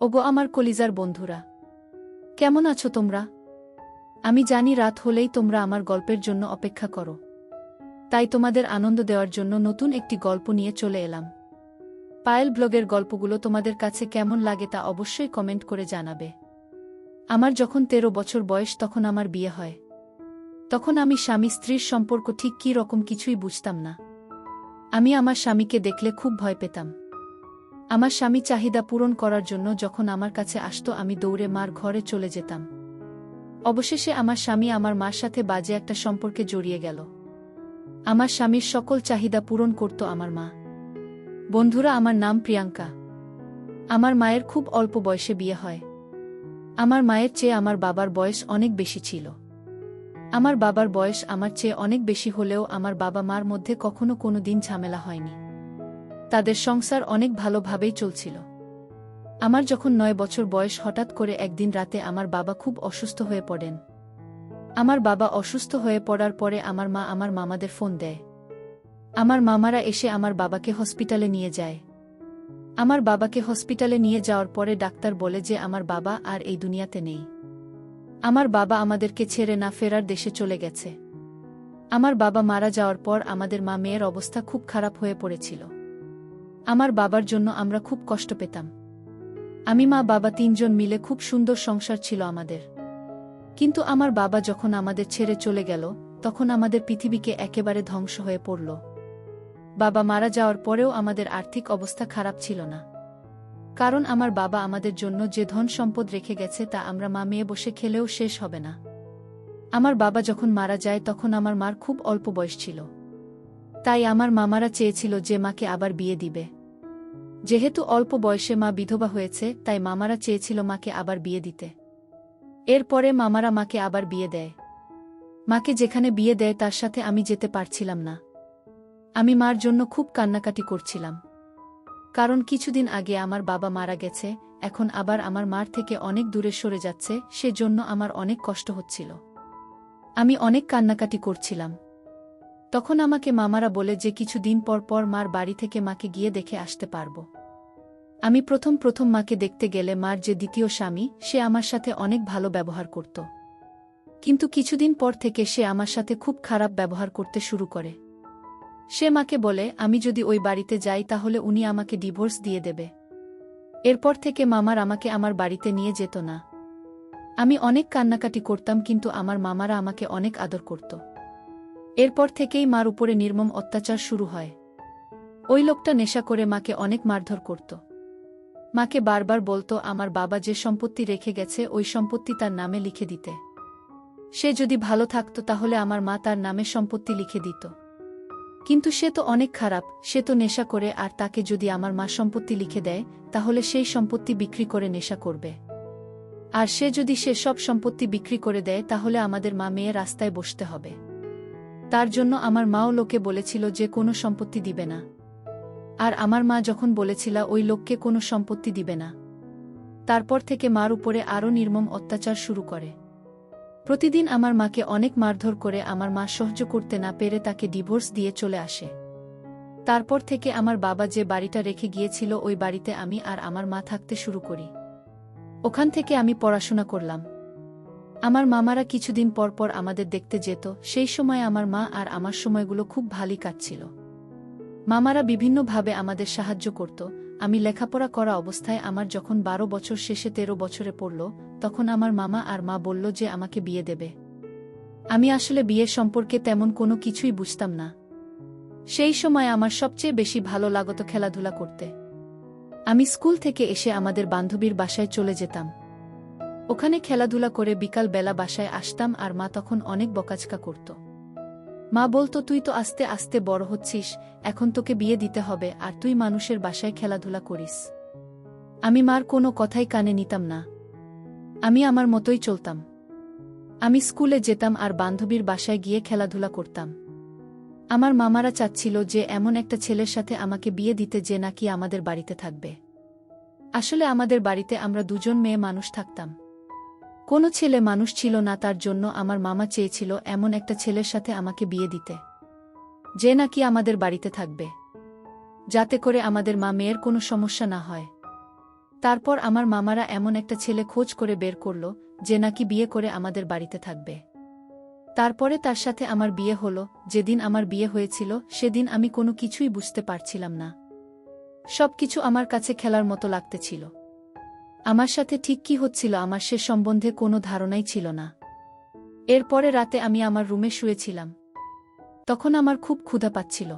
ওগো আমার কলিজার বন্ধুরা। কেমন আছো তোমরা? আমি জানি রাত হলেই তোমরা আমার গল্পের জন্য অপেক্ষা করো। তাই তোমাদের আনন্দ দেওয়ার জন্য নতুন একটি গল্প নিয়ে চলে এলাম। পায়েল ব্লগের গল্পগুলো তোমাদের কাছে কেমন লাগে তা অবশ্যই কমেন্ট করে জানাবে। আমার যখন তেরো বছর বয়স তখন আমার বিয়ে হয়। তখন আমি স্বামী স্ত্রীর সম্পর্ক ঠিক কী রকম কিছুই বুঝতাম না। আমি আমার স্বামীকে দেখলে খুব ভয় পেতাম। আমার স্বামী চাহিদা পূরণ করার জন্য যখন আমার কাছে আসতো, আমি দৌড়ে মার ঘরে চলে যেতাম। অবশেষে আমার স্বামী আমার মার সাথে বাজে একটা সম্পর্কে জড়িয়ে গেল। আমার স্বামীর সকল চাহিদা পূরণ করত আমার মা। বন্ধুরা, আমার নাম প্রিয়াঙ্কা। আমার মায়ের খুব অল্প বয়সে বিয়ে হয়। আমার মায়ের চেয়ে আমার বাবার বয়স অনেক বেশি ছিল। আমার বাবার বয়স আমার চেয়ে অনেক বেশি হলেও আমার বাবা মার মধ্যে কখনো কোনো দিন ঝামেলা হয়নি। তাদের সংসার অনেক ভালোভাবেই চলছিল। আমার যখন নয় বছর বয়স হঠাৎ করে একদিন রাতে আমার বাবা খুব অসুস্থ হয়ে পড়েন। আমার বাবা অসুস্থ হয়ে পড়ার পরে আমার মা আমার মামাদের ফোন দেয়। আমার মামারা এসে আমার বাবাকে হসপিটালে নিয়ে যায়। আমার বাবাকে হসপিটালে নিয়ে যাওয়ার পরে ডাক্তার বলে যে আমার বাবা আর এই দুনিয়াতে নেই। আমার বাবা আমাদেরকে ছেড়ে না ফেরার দেশে চলে গেছে। আমার বাবা মারা যাওয়ার পর আমাদের মা মেয়ের অবস্থা খুব খারাপ হয়ে পড়েছিল। আমার বাবার জন্য আমরা খুব কষ্ট পেতাম। আমি মা বাবা তিনজন মিলে খুব সুন্দর সংসার ছিল আমাদের। কিন্তু আমার বাবা যখন আমাদের ছেড়ে চলে গেল, তখন আমাদের পৃথিবীকে একেবারে ধ্বংস হয়ে পড়ল। বাবা মারা যাওয়ার পরেও আমাদের আর্থিক অবস্থা খারাপ ছিল না। কারণ আমার বাবা আমাদের জন্য যে ধন সম্পদ রেখে গেছে তা আমরা মা মেয়ে বসে খেলেও শেষ হবে না। আমার বাবা যখন মারা যায়, তখন আমার মার খুব অল্প বয়স ছিল। তাই আমার মামারা চেয়েছিল যে মাকে আবার বিয়ে দিবে। যেহেতু অল্প বয়সে মা বিধবা হয়েছে, তাই মামারা চেয়েছিল মাকে আবার বিয়ে দিতে। এরপরে মামারা মাকে আবার বিয়ে দেয়। মাকে যেখানে বিয়ে দেয়, তার সাথে আমি যেতে পারছিলাম না। আমি মার জন্য খুব কান্নাকাটি করছিলাম। কারণ কিছুদিন আগে আমার বাবা মারা গেছে, এখন আবার আমার মার থেকে অনেক দূরে সরে যাচ্ছে, সেজন্য আমার অনেক কষ্ট হচ্ছিল। আমি অনেক কান্নাকাটি করছিলাম। তখন আমাকে মামারা বলে যে কিছুদিন পর পর মার বাড়ি থেকে মাকে গিয়ে দেখে আসতে পারব। আমি প্রথম প্রথম মাকে দেখতে গেলে মার যে দ্বিতীয় স্বামী, সে আমার সাথে অনেক ভালো ব্যবহার করত। কিন্তু কিছুদিন পর থেকে সে আমার সাথে খুব খারাপ ব্যবহার করতে শুরু করে। সে মাকে বলে, আমি যদি ওই বাড়িতে যাই তাহলে উনি আমাকে ডিভোর্স দিয়ে দেবে। এরপর থেকে মামার আমাকে আমার বাড়িতে নিয়ে যেত না। আমি অনেক কান্নাকাটি করতাম কিন্তু আমার মামারা আমাকে অনেক আদর করত। এরপর থেকেই মার উপরে নির্মম অত্যাচার শুরু হয়। ওই লোকটা নেশা করে মাকে অনেক মারধর করত। মাকে বারবার বলতো, আমার বাবা যে সম্পত্তি রেখে গেছে, ওই সম্পত্তি তার নামে লিখে দিতে। সে যদি ভালো থাকত, তাহলে আমার মা তার নামে সম্পত্তি লিখে দিত। কিন্তু সে তো অনেক খারাপ, সে তো নেশা করে, আর তাকে যদি আমার মা সম্পত্তি লিখে দেয়, তাহলে সেই সম্পত্তি বিক্রি করে নেশা করবে। আর সে যদি সে সব সম্পত্তি বিক্রি করে দেয়, তাহলে আমাদের মা মেয়ে রাস্তায় বসতে হবে। তার জন্য আমার মাও লোকে বলেছিল যে কোনো সম্পত্তি দিবে না। আর আমার মা যখন বলেছিল, ওই লোককে কোনো সম্পত্তি দিবে না। তারপর থেকে মার উপরে আরও নির্মম অত্যাচার শুরু করে। প্রতিদিন আমার মাকে অনেক মারধর করে আমার মা সহ্য করতে না পেরে তাকে ডিভোর্স দিয়ে চলে আসে। তারপর থেকে আমার বাবা যে বাড়িটা রেখে গিয়েছিল, ওই বাড়িতে আমি আর আমার মা থাকতে শুরু করি। ওখান থেকে আমি পড়াশোনা করলাম। আমার মামারা কিছুদিন পর পর আমাদের দেখতে যেত, সেই সময় আমার মা আর আমার সময়গুলো খুব ভালোই কাটছিল। মামারা বিভিন্নভাবে আমাদের সাহায্য করত। আমি লেখাপড়া করা অবস্থায় আমার যখন বারো বছর শেষে তেরো বছরে পড়ল, তখন আমার মামা আর মা বলল যে আমাকে বিয়ে দেবে। আমি আসলে বিয়ে সম্পর্কে তেমন কোনো কিছুই বুঝতাম না। সেই সময় আমার সবচেয়ে বেশি ভালো লাগত খেলাধুলা করতে। আমি স্কুল থেকে এসে আমাদের বান্ধবীর বাসায় চলে যেতাম। ওখানে খেলাধুলা করে বিকাল বেলা বাসায় আসতাম আর মা তখন অনেক বকাচকা করত। মা বলতো, তুই তো আস্তে আস্তে বড় হচ্ছিস, এখন তোকে বিয়ে দিতে হবে, আর তুই মানুষের বাসায় খেলাধুলা করিস। আমি মার কোনো কথাই কানে নিতাম না। আমি আমার মতোই চলতাম। আমি স্কুলে যেতাম আর বান্ধবীর বাসায় গিয়ে খেলাধুলা করতাম। আমার মামারা চাচ্ছিল যে এমন একটা ছেলের সাথে আমাকে বিয়ে দিতে যে নাকি আমাদের বাড়িতে থাকবে। আসলে আমাদের বাড়িতে আমরা দুজন মেয়ে মানুষ থাকতাম। কোনো ছেলে মানুষ ছিল না তার জন্য আমার মামা চেয়েছিল এমন একটা ছেলের সাথে আমাকে বিয়ে দিতে। যে নাকি আমাদের বাড়িতে থাকবে। যাতে করে আমাদের মা মেয়ের কোনো সমস্যা না হয়। তারপর আমার মামারা এমন একটা ছেলে খোঁজ করে বের করল, যে নাকি বিয়ে করে আমাদের বাড়িতে থাকবে। তারপরে তার সাথে আমার বিয়ে হলো, যেদিন আমার বিয়ে হয়েছিল, সেদিন আমি কোনো কিছুই বুঝতে পারছিলাম না। সব কিছু আমার কাছে খেলার মতো লাগতেছিল। আমার সাথে ঠিক কি হচ্ছিল আমার সে সম্বন্ধে কোনো ধারণাই ছিল না। এরপরে রাতে আমি আমার রুমে শুয়েছিলাম। তখন আমার খুব ক্ষুধা পাচ্ছিল।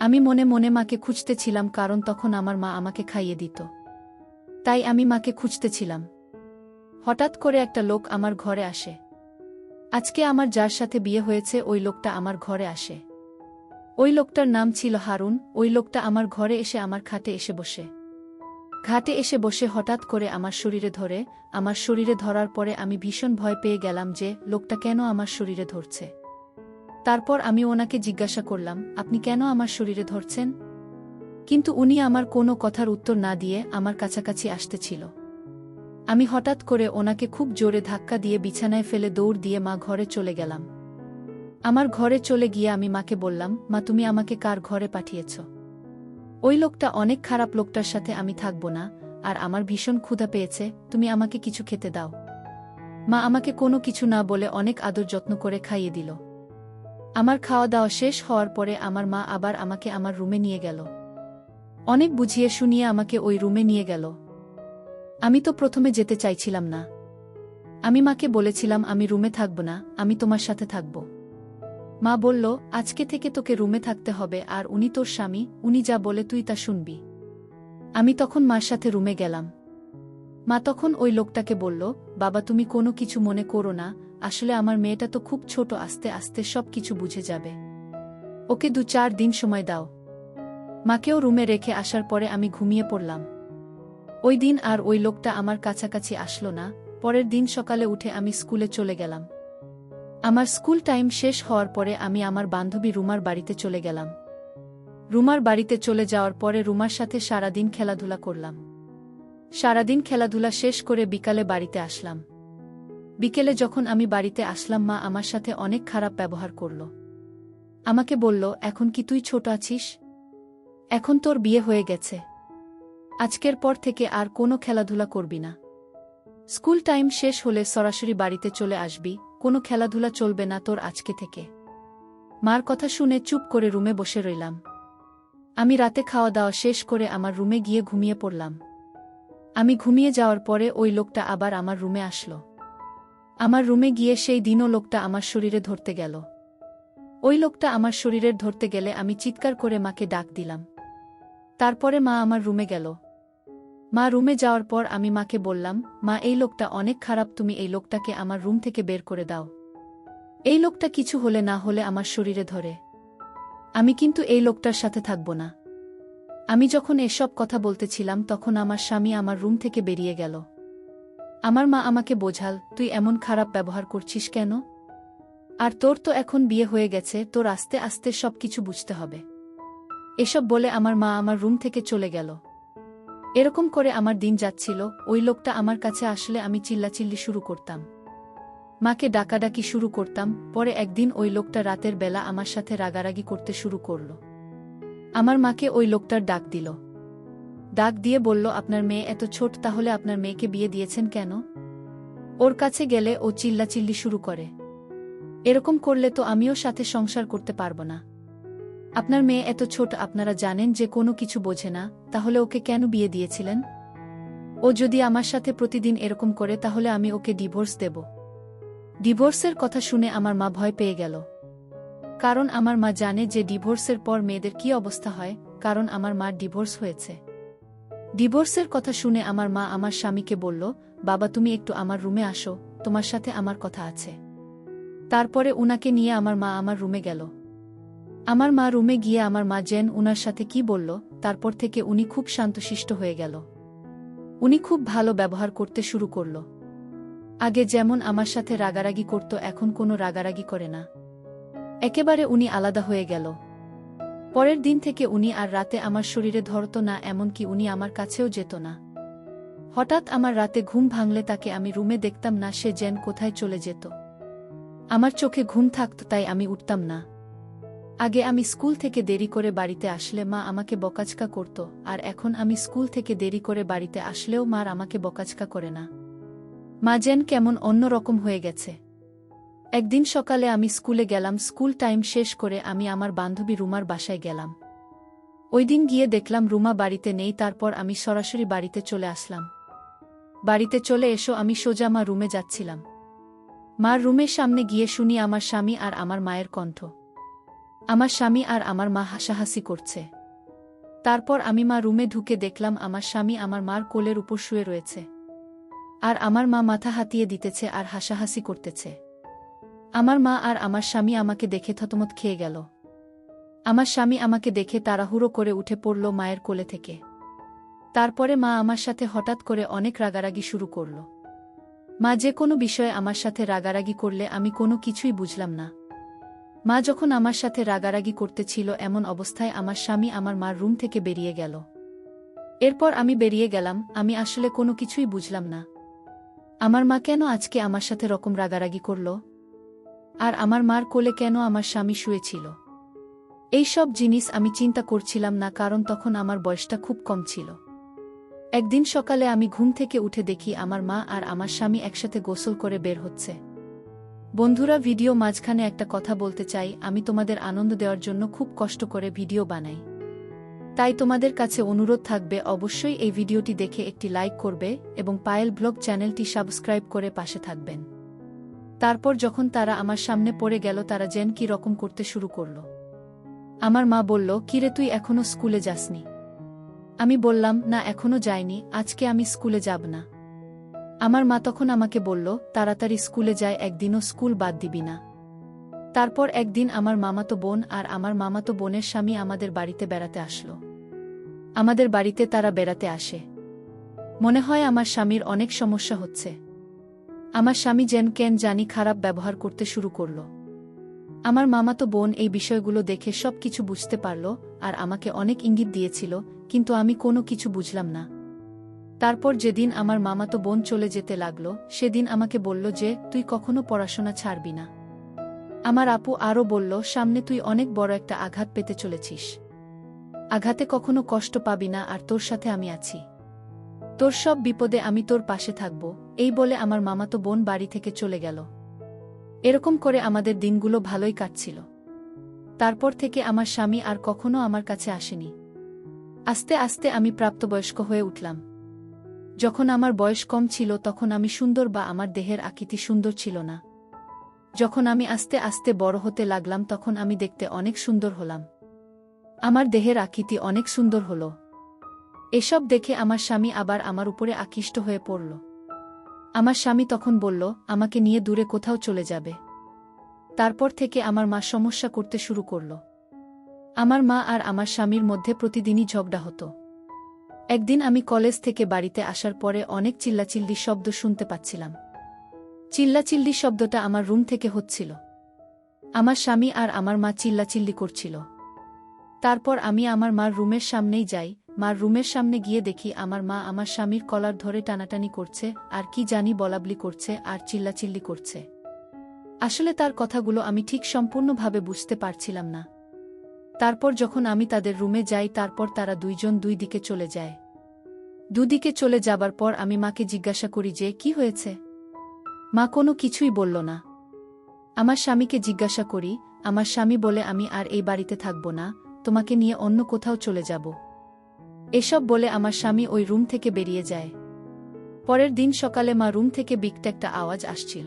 আমি মনে মনে মাকে খুঁজতেছিলাম কারণ তখন আমার মা আমাকে খাইয়ে দিত। তাই আমি মাকে খুঁজতেছিলাম। হঠাৎ করে একটা লোক আমার ঘরে আসে। আজকে আমার যার সাথে বিয়ে হয়েছে ওই লোকটা আমার ঘরে আসে। ওই লোকটার নাম ছিল হারুন, ওই লোকটা আমার ঘরে এসে আমার খাটে এসে বসে। ঘাটে এসে বসে হঠাৎ করে আমার শরীরে ধরে, আমার শরীরে ধরার পরে আমি ভীষণ ভয় পেয়ে গেলাম যে, লোকটা কেন আমার শরীরে ধরছে। তারপর আমি ওনাকে জিজ্ঞাসা করলাম, আপনি কেন আমার শরীরে ধরছেন? কিন্তু উনি আমার কোনো কথার উত্তর না দিয়ে আমার কাছাকাছি আসতেছিল। আমি হঠাৎ করে ওনাকে খুব জোরে ধাক্কা দিয়ে বিছানায় ফেলে দৌড় দিয়ে মা ঘরে চলে গেলাম। আমার ঘরে চলে গিয়ে আমি মাকে বললাম, মা, তুমি আমাকে কার ঘরে পাঠিয়েছ? ওই লোকটা অনেক খারাপ লোকটার সাথে আমি থাকব না, আর আমার ভীষণ ক্ষুধা পেয়েছে, তুমি আমাকে কিছু খেতে দাও। মা আমাকে কোনো কিছু না বলে অনেক আদর যত্ন করে খাইয়ে দিল। আমার খাওয়া দাওয়া শেষ হওয়ার পরে আমার মা আবার আমাকে আমার রুমে নিয়ে গেল। অনেক বুঝিয়ে শুনিয়ে আমাকে ওই রুমে নিয়ে গেল। আমি তো প্রথমে যেতে চাইছিলাম না। আমি মাকে বলেছিলাম আমি রুমে থাকব না, আমি তোমার সাথে থাকব। মা বলল, আজকে থেকে তোকে রুমে থাকতে হবে আর উনি তোর স্বামী, উনি যা বলে তুই তা শুনবি। আমি তখন মার সাথে রুমে গেলাম। মা তখন ওই লোকটাকে বলল, বাবা, তুমি কোনো কিছু মনে করো না, আসলে আমার মেয়েটা তো খুব ছোট, আস্তে আস্তে সব কিছু বুঝে যাবে। ওকে দু চার দিন সময় দাও। মাকেও রুমে রেখে আসার পরে আমি ঘুমিয়ে পড়লাম। ওই দিন আর ওই লোকটা আমার কাছাকাছি আসলো না। পরের দিন সকালে উঠে আমি স্কুলে চলে গেলাম। আমার স্কুল টাইম শেষ হওয়ার পরে আমি আমার বান্ধবী রুমার বাড়িতে চলে গেলাম। রুমার বাড়িতে চলে যাওয়ার পরে রুমার সাথে সারাদিন খেলাধুলা করলাম। সারাদিন খেলাধুলা শেষ করে বিকালে বাড়িতে আসলাম। বিকেলে যখন আমি বাড়িতে আসলাম, মা আমার সাথে অনেক খারাপ ব্যবহার করল। আমাকে বলল, এখন কি তুই ছোট আছিস? এখন তোর বিয়ে হয়ে গেছে। আজকের পর থেকে আর কোনো খেলাধুলা করবি না। স্কুল টাইম শেষ হলে সরাসরি বাড়িতে চলে আসবি কোনো খেলাধুলা চলবে না তোর আজকে থেকে। মার কথা শুনে চুপ করে রুমে বসে রইলাম। আমি রাতে খাওয়া দাওয়া শেষ করে আমার রুমে গিয়ে ঘুমিয়ে পড়লাম। আমি ঘুমিয়ে যাওয়ার পরে ওই লোকটা আবার আমার রুমে আসলো। আমার রুমে গিয়ে সেই দিনও লোকটা আমার শরীরে ধরতে গেল। ওই লোকটা আমার শরীরের ধরতে গেলে আমি চিৎকার করে মাকে ডাক দিলাম। তারপরে মা আমার রুমে গেল। মা রুমে যাওয়ার পর আমি মাকে বললাম, মা, এই লোকটা অনেক খারাপ, তুমি এই লোকটাকে আমার রুম থেকে বের করে দাও। এই লোকটা কিছু হলে না হলে আমার শরীরে ধরে। আমি কিন্তু এই লোকটার সাথে থাকব না। আমি যখন এসব কথা বলতেছিলাম, তখন আমার স্বামী আমার রুম থেকে বেরিয়ে গেল। আমার মা আমাকে বোঝাল, তুই এমন খারাপ ব্যবহার করছিস কেন? আর তোর তো এখন বিয়ে হয়ে গেছে, তোর আস্তে আস্তে সব কিছু বুঝতে হবে। এসব বলে আমার মা আমার রুম থেকে চলে গেল। এরকম করে আমার দিন যাচ্ছিল, ওই লোকটা আমার কাছে আসলে আমি চিল্লাচিল্লি শুরু করতাম। মাকে ডাকাডাকি শুরু করতাম, পরে একদিন ওই লোকটা রাতের বেলা আমার সাথে রাগারাগি করতে শুরু করল। আমার মাকে ওই লোকটার ডাক দিল। ডাক দিয়ে বলল, আপনার মেয়ে এত ছোট, তাহলে আপনার মেয়েকে বিয়ে দিয়েছেন কেন? ওর কাছে গেলে ও চিল্লাচিল্লি শুরু করে। এরকম করলে তো আমিও সাথে সংসার করতে পারব না। আপনার মেয়ে এত ছোট, আপনারা জানেন যে কোনো কিছু বোঝে না, তাহলে ওকে কেন বিয়ে দিয়েছিলেন? ও যদি আমার সাথে প্রতিদিন এরকম করে, তাহলে আমি ওকে ডিভোর্স দেব। ডিভোর্সের কথা শুনে আমার মা ভয় পেয়ে গেল। কারণ আমার মা জানে যে ডিভোর্সের পর মেয়েদের কি অবস্থা হয়, কারণ আমার মার ডিভোর্স হয়েছে। ডিভোর্সের কথা শুনে আমার মা আমার স্বামীকে বলল, বাবা, তুমি একটু আমার রুমে আসো, তোমার সাথে আমার কথা আছে। তারপরে উনাকে নিয়ে আমার মা আমার রুমে গেল। আমার মা রুমে গিয়ে আমার মা জেন উনার সাথে কি বলল, তারপর থেকে উনি খুব শান্তশিষ্ট হয়ে গেল। উনি খুব ভালো ব্যবহার করতে শুরু করল। আগে যেমন আমার সাথে রাগারাগি করত, এখন কোনো রাগারাগি করে না। একেবারে উনি আলাদা হয়ে গেল। পরের দিন থেকে উনি আর রাতে আমার শরীরে ধরত না, এমনকি উনি আমার কাছেও যেত না। হঠাৎ আমার রাতে ঘুম ভাঙলে তাকে আমি রুমে দেখতাম না, সে যেন কোথায় চলে যেত। আমার চোখে ঘুম থাকত, তাই আমি উঠতাম না। আগে আমি স্কুল থেকে দেরি করে বাড়িতে আসলে মা আমাকে বকাচকা করত, আর এখন আমি স্কুল থেকে দেরি করে বাড়িতে আসলেও মার আমাকে বকাচকা করে না। মা যেন কেমন অন্যরকম হয়ে গেছে। একদিন সকালে আমি স্কুলে গেলাম, স্কুল টাইম শেষ করে আমি আমার বান্ধবী রুমার বাসায় গেলাম। ওই দিন গিয়ে দেখলাম রুমা বাড়িতে নেই, তারপর আমি সরাসরি বাড়িতে চলে আসলাম। বাড়িতে চলে এসো, আমি সোজা মা রুমে যাচ্ছিলাম। মার রুমের সামনে গিয়ে শুনি আমার স্বামী আর আমার মায়ের কণ্ঠ। আমার স্বামী আর আমার মা হাসাহাসি করছে। তারপর আমি মা রুমে ঢুকে দেখলাম আমার স্বামী আমার মার কোলের উপর শুয়ে রয়েছে। আর আমার মা মাথা হাতিয়ে দিতেছে আর হাসাহাসি করতেছে। আমার মা আর আমার স্বামী আমাকে দেখে থতমত খেয়ে গেল। আমার স্বামী আমাকে দেখে তাড়াহুড়ো করে উঠে পড়ল মায়ের কোলে থেকে। তারপরে মা আমার সাথে হঠাৎ করে অনেক রাগারাগি শুরু করল। মা যে কোনো বিষয়ে আমার সাথে রাগারাগি করলে আমি কোনো কিছুই বুঝলাম না। মা যখন আমার সাথে রাগারাগি করতেছিল এমন অবস্থায় আমার স্বামী আমার মার রুম থেকে বেরিয়ে গেল। এরপর আমি বেরিয়ে গেলাম, আমি আসলে কোনো কিছুই বুঝলাম না। আমার মা কেন আজকে আমার সাথে রকম রাগারাগি করল? আর আমার মার কোলে কেন আমার স্বামী শুয়েছিল? এই সব জিনিস আমি চিন্তা করছিলাম না, কারণ তখন আমার বয়সটা খুব কম ছিল। একদিন সকালে আমি ঘুম থেকে উঠে দেখি আমার মা আর আমার স্বামী একসাথে গোসল করে বের হচ্ছে। বন্ধুরা, ভিডিও মাঝখানে একটা কথা বলতে চাই। আমি তোমাদের আনন্দ দেওয়ার জন্য খুব কষ্ট করে ভিডিও বানাই। তাই তোমাদের কাছে অনুরোধ থাকবে, অবশ্যই এই ভিডিওটি দেখে একটি লাইক করবে এবং পায়েল ব্লগ চ্যানেলটি সাবস্ক্রাইব করে পাশে থাকবেন। তারপর যখন তারা আমার সামনে পড়ে গেল, তারা যেন কি রকম করতে শুরু করল। আমার মা বলল, কিরে, তুই এখনও স্কুলে যাসনি? আমি বললাম, না, এখনও যাইনি। আজকে আমি স্কুলে যাব না। আমার মা তখন আমাকে বলল, তাড়াতাড়ি স্কুলে যায়, একদিনও স্কুল বাদ দিবি না। তারপর একদিন আমার মামাতো বোন আর আমার মামাতো বোনের স্বামী আমাদের বাড়িতে বেড়াতে আসলো। আমাদের বাড়িতে তারা বেড়াতে আসে। মনে হয় আমার স্বামীর অনেক সমস্যা হচ্ছে। আমার স্বামী যেন কেন জানি খারাপ ব্যবহার করতে শুরু করল। আমার মামাতো বোন এই বিষয়গুলো দেখে সব কিছু বুঝতে পারল আর আমাকে অনেক ইঙ্গিত দিয়েছিল, কিন্তু আমি কোনো কিছু বুঝলাম না। তারপর যেদিন আমার মামাতো বোন চলে যেতে লাগল, সেদিন আমাকে বলল যে, তুই কখনো পড়াশোনা ছাড়বি না। আমার আপু আরও বলল, সামনে তুই অনেক বড় একটা আঘাত পেতে চলেছিস। আঘাতে কখনো কষ্ট পাবি না আর তোর সাথে আমি আছি। তোর সব বিপদে আমি তোর পাশে থাকব। এই বলে আমার মামাতো বোন বাড়ি থেকে চলে গেল। এরকম করে আমাদের দিনগুলো ভালোই কাটছিল। তারপর থেকে আমার স্বামী আর কখনো আমার কাছে আসেনি। আস্তে আস্তে আমি প্রাপ্তবয়স্ক হয়ে উঠলাম। যখন আমার বয়স কম ছিল তখন আমি সুন্দর বা আমার দেহের আকৃতি সুন্দর ছিল না। যখন আমি আস্তে আস্তে বড় হতে লাগলাম তখন আমি দেখতে অনেক সুন্দর হলাম। আমার দেহের আকৃতি অনেক সুন্দর হল। এসব দেখে আমার স্বামী আবার আমার উপরে আকৃষ্ট হয়ে পড়ল। আমার স্বামী তখন বলল, আমাকে নিয়ে দূরে কোথাও চলে যাবে। তারপর থেকে আমার মা সমস্যা করতে শুরু করল। আমার মা আর আমার স্বামীর মধ্যে প্রতিদিনই ঝগড়া হতো। একদিন আমি কলেজ থেকে বাড়িতে আসার পরে অনেক চিল্লাচিল্লি শব্দ শুনতে পাচ্ছিলাম। চিল্লাচিল্লি শব্দটা আমার রুম থেকে হচ্ছিল। আমার স্বামী আর আমার মা চিল্লাচিল্লি করছিল। তারপর আমি আমার মার রুমের সামনেই যাই, মার রুমের সামনে গিয়ে দেখি আমার মা আমার স্বামীর কলার ধরে টানাটানি করছে, আর কি জানি বলাবলি করছে আর চিল্লাচিল্লি করছে। আসলে তার কথাগুলো আমি ঠিক সম্পূর্ণভাবে বুঝতে পারছিলাম না। তারপর যখন আমি তাদের রুমে যাই, তারপর তারা দুইজন দুই দিকে চলে যায়। দুদিকে চলে যাবার পর আমি মাকে জিজ্ঞাসা করি যে, কি হয়েছে? মা কোনো কিছুই বলল না। আমার স্বামীকে জিজ্ঞাসা করি, আমার স্বামী বলে আমি আর এই বাড়িতে থাকব না, তোমাকে নিয়ে অন্য কোথাও চলে যাব। এসব বলে আমার স্বামী ওই রুম থেকে বেরিয়ে যায়। পরের দিন সকালে মা রুম থেকে বিকট একটা আওয়াজ আসছিল।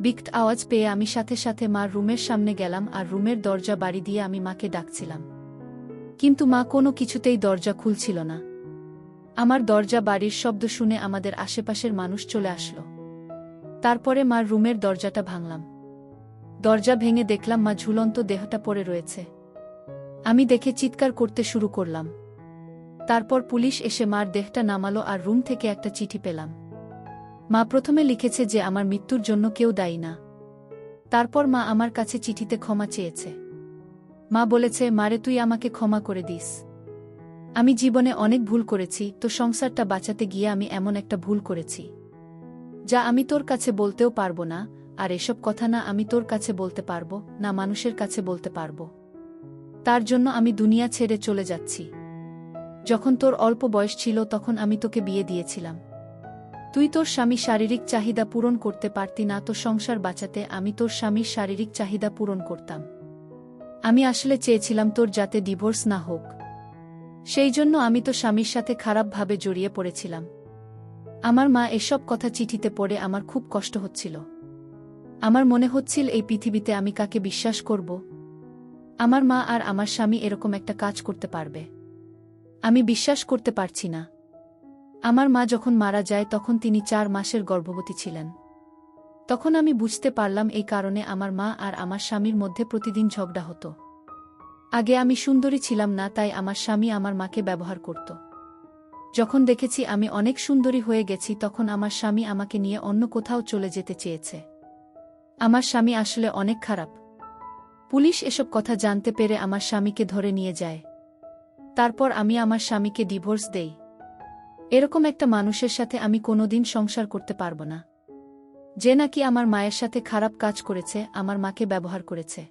বিকট আওয়াজ পেয়ে আমি সাথে সাথে মার রুমের সামনে গেলাম আর রুমের দরজা বাড়ি দিয়ে আমি মাকে ডাকছিলাম। কিন্তু মা কোনো কিছুতেই দরজা খুলছিল না। আমার দরজা বাড়ির শব্দ শুনে আমাদের আশেপাশের মানুষ চলে আসলো। তারপরে মার রুমের দরজাটা ভাঙলাম। দরজা ভেঙে দেখলাম মা ঝুলন্ত দেহটা পড়ে রয়েছে। আমি দেখে চিৎকার করতে শুরু করলাম। তারপর পুলিশ এসে মার দেহটা নামালো আর রুম থেকে একটা চিঠি পেলাম। মা প্রথমে লিখেছে যে আমার মৃত্যুর জন্য কেউ দায়ী না। তারপর মা আমার কাছে চিঠিতে ক্ষমা চেয়েছে। মা বলেছে, মারে, তুই আমাকে ক্ষমা করে দিস। আমি জীবনে অনেক ভুল করেছি, তো সংসারটা বাঁচাতে গিয়ে আমি এমন একটা ভুল করেছি। যা আমি তোর কাছে বলতেও পারব না, আর এসব কথা না আমি তোর কাছে বলতে পারব, না মানুষের কাছে বলতে পারব। তার জন্য আমি দুনিয়া ছেড়ে চলে যাচ্ছি। যখন তোর অল্প বয়স ছিল, তখন আমি তোকে বিয়ে দিয়েছিলাম। তুই তোর স্বামী শারীরিক চাহিদা পূরণ করতে পারতি না, তো সংসার বাঁচাতে আমি তোর স্বামীর শারীরিক চাহিদা পূরণ করতাম। আমি আসলে চেয়েছিলাম তোর যাতে ডিভোর্স না হোক। সেই জন্য আমি তো স্বামীর সাথে খারাপভাবে জড়িয়ে পড়েছিলাম। আমার মা এসব কথা চিঠিতে পড়ে আমার খুব কষ্ট হচ্ছিল। আমার মনে হচ্ছিল এই পৃথিবীতে আমি কাকে বিশ্বাস করব? আমার মা আর আমার স্বামী এরকম একটা কাজ করতে পারবে। আমি বিশ্বাস করতে পারছি না। আমার মা যখন মারা যায়, তখন তিনি চার মাসের গর্ভবতী ছিলেন। তখন আমি বুঝতে পারলাম এই কারণে আমার মা আর আমার স্বামীর মধ্যে প্রতিদিন ঝগড়া হতো। আগে আমি সুন্দরী ছিলাম না, তাই আমার স্বামী আমার মাকে ব্যবহার করত। যখন দেখেছি আমি অনেক সুন্দরী হয়ে গেছি, তখন আমার স্বামী আমাকে নিয়ে অন্য কোথাও চলে যেতে চেয়েছে। আমার স্বামী আসলে অনেক খারাপ। পুলিশ এসব কথা জানতে পেরে আমার স্বামীকে ধরে নিয়ে যায়। তারপর আমি আমার স্বামীকে ডিভোর্স দেই। এরকম একটা মানুষের সাথে আমি কোনোদিন সংসার করতে পারব না। যে নাকি আমার মায়ের সাথে খারাপ কাজ করেছে, আমার মাকে ব্যবহার করেছে।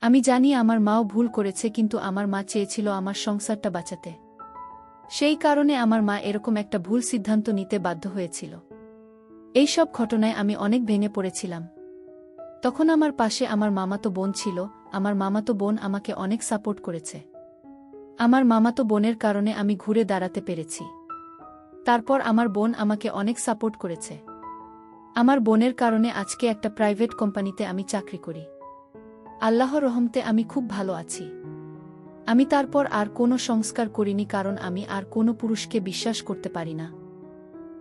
আমি জানি আমার মাও ভুল করেছে, কিন্তু আমার মা চেয়েছিল আমার সংসারটা বাঁচাতে। সেই কারণে আমার মা এরকম একটা ভুল সিদ্ধান্ত নিতে বাধ্য হয়েছিল। এই সব ঘটনায় আমি অনেক ভেঙে পড়েছিলাম। তখন আমার পাশে আমার মামাতো বোন ছিল, আমার মামাতো বোন আমাকে অনেক সাপোর্ট করেছে। আমার মামাতো বোনের কারণে আমি ঘুরে দাঁড়াতে পেরেছি। তারপর আমার বোন আমাকে অনেক সাপোর্ট করেছে। আমার বোনের কারণে আজকে একটা প্রাইভেট কোম্পানিতে আমি চাকরি করি। আল্লাহর রহমতে আমি খুব ভালো আছি। আমি তারপর আর কোনো সংস্কার করিনি কারণ আমি আর কোনো পুরুষকে বিশ্বাস করতে পারি না।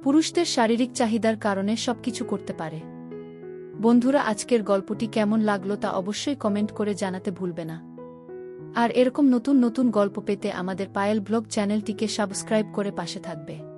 পুরুষদের শারীরিক চাহিদার কারণে সবকিছু করতে পারে। বন্ধুরা, আজকের গল্পটি কেমন লাগল তা অবশ্যই কমেন্ট করে জানাতে ভুলবে না। আর এরকম নতুন নতুন গল্প পেতে আমাদের পায়েল ব্লগ চ্যানেলটিকে সাবস্ক্রাইব করে পাশে থাকবে।